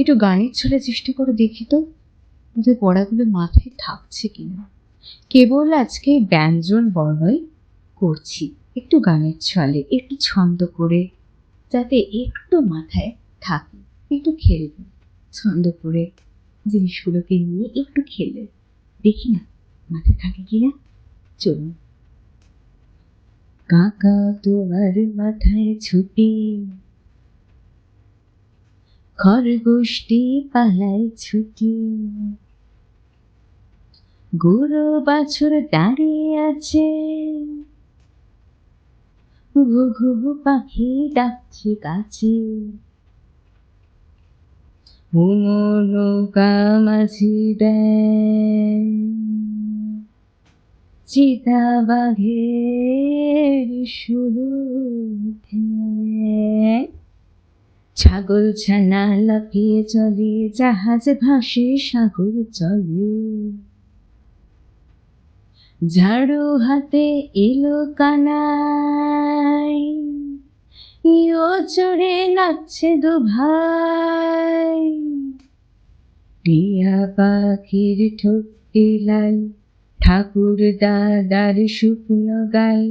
একটু গানের ছলে চেষ্টা করে দেখি তো ওদের পড়াগুলো মাথায় থাকছে কিনা। কেবল আজকে ব্যঞ্জন বর্ণই করছি, একটু গানের ছলে, একটু ছন্দ করে, যাতে একটু মাথায় থাকে, একটু খেলবে। ছন্দ করে জিনিসগুলোকে নিয়ে একটু খেলে, দেখি না মাথায় থাকে কিনা। চলুন। কাকা তোমার মাথায় ছুটি খরগোষ্ঠী পালায় ছুটি। গরু বাছুর দাঁড়িয়ে আছে। ঘুঘু পাখি ডাকছে কাছে। মাঝি দেয় চিতা বাঘের শুরু ছাগল ছানা লাফিয়ে চলে, জাহাজ ভাসে, সাগর চলে। ঝাড়ু হাতে এলো কানাই ইও চড়ে নাচছে দু ভাই টিয়া পাখির ঠোঁটে লাল ঠাকুর দাদার শুকনো গাই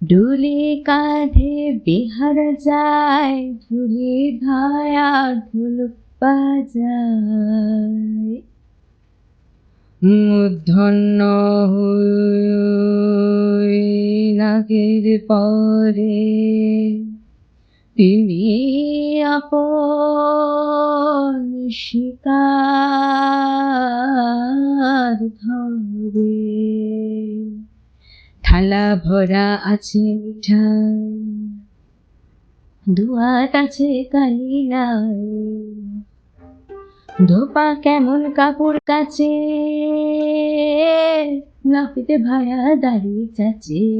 ডুলে কাঁধে বিহার যায়, ঢুলে ধায়া ঢোল বাজায়। মূর্ধন্য নাগের পরে তিনি আপন শিকার ধরে। থালা ভরা আছে মিঠাই আছে কালি নাই। ধোপা কেমন কাপড় কাছে। নাপিতে ভায়া দাঁড়িয়ে চাচে।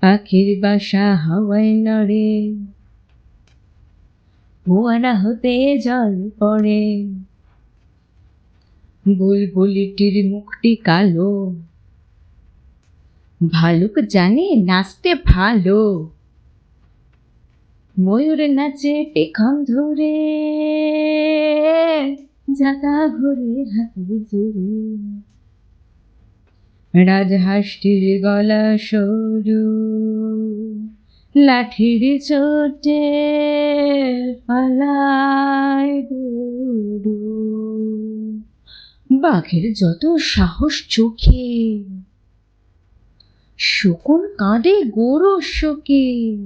পাখির বাসা হাওয়ায় নড়ে। ফোয়ারা হতে জল পড়ে। বুলবুলিটির মুখটি কালো। ভালুক জানে নাচতে ভালো। ময়ূর নাচে পেখম ধরে জাতা ঘুরে হাতে জুড়ে রাজহাঁসটির গলা সরু, লাঠির চোটে পালায় দৌড়ু। বাঘের যত সাহস চোখে, শকুন কাঁদে গরু শোকে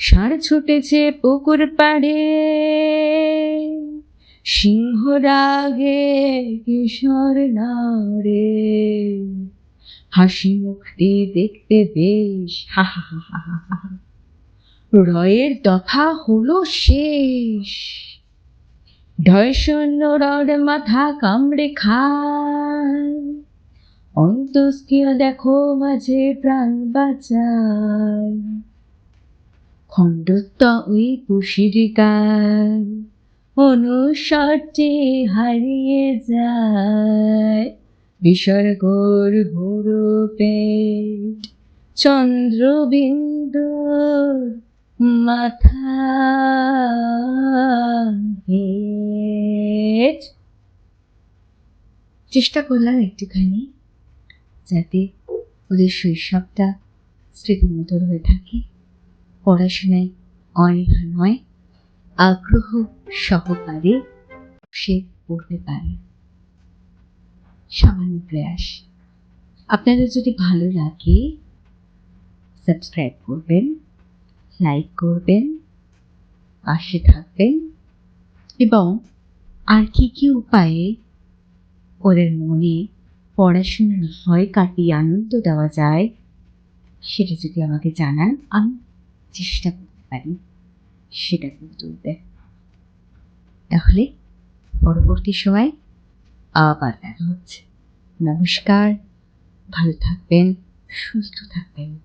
ষাঁড় ছুটেছে পুকুর পাড়ে। সিংহ রাগে কিশোর নারে। হাসি মুখটি দেখতে বেশ, হা। রয়ের দফা হলো শেষ। ঢয় শূন্য রড মাথা কামড়ে খায়। অন্তস্কিয় দেখো মাঝে প্রাণ বাঁচায়। খণ্ডত্ব ওই কুশিরিকায় অনুসরটি হারিয়ে যায় বিসর্গর পেট চন্দ্রবিন্দুর মাথা চেষ্টা করলাম একটুখানি যাতে ওদের শৈশবটা স্মৃতিমধুর হয়ে থাকে। পড়াশোনায় অনীহা নয়, আগ্রহ সহকারে সে পড়তে পারে। সামান্য প্রয়াস। আপনাদের যদি ভালো লাগে, সাবস্ক্রাইব করবেন, লাইক করবেন, পাশে থাকবেন, এবং আর কি কি উপায়ে ওদের মনে পড়াশোনার ভয় কাটিয়ে আনন্দ দেওয়া যায়, সেটা যদি আমাকে জানান, আমি চেষ্টা করতে পারি সেটা করে তুলতে। তাহলে পরবর্তী সময় আবার দেখা হচ্ছে। নমস্কার, ভালো থাকবেন, সুস্থ থাকবেন।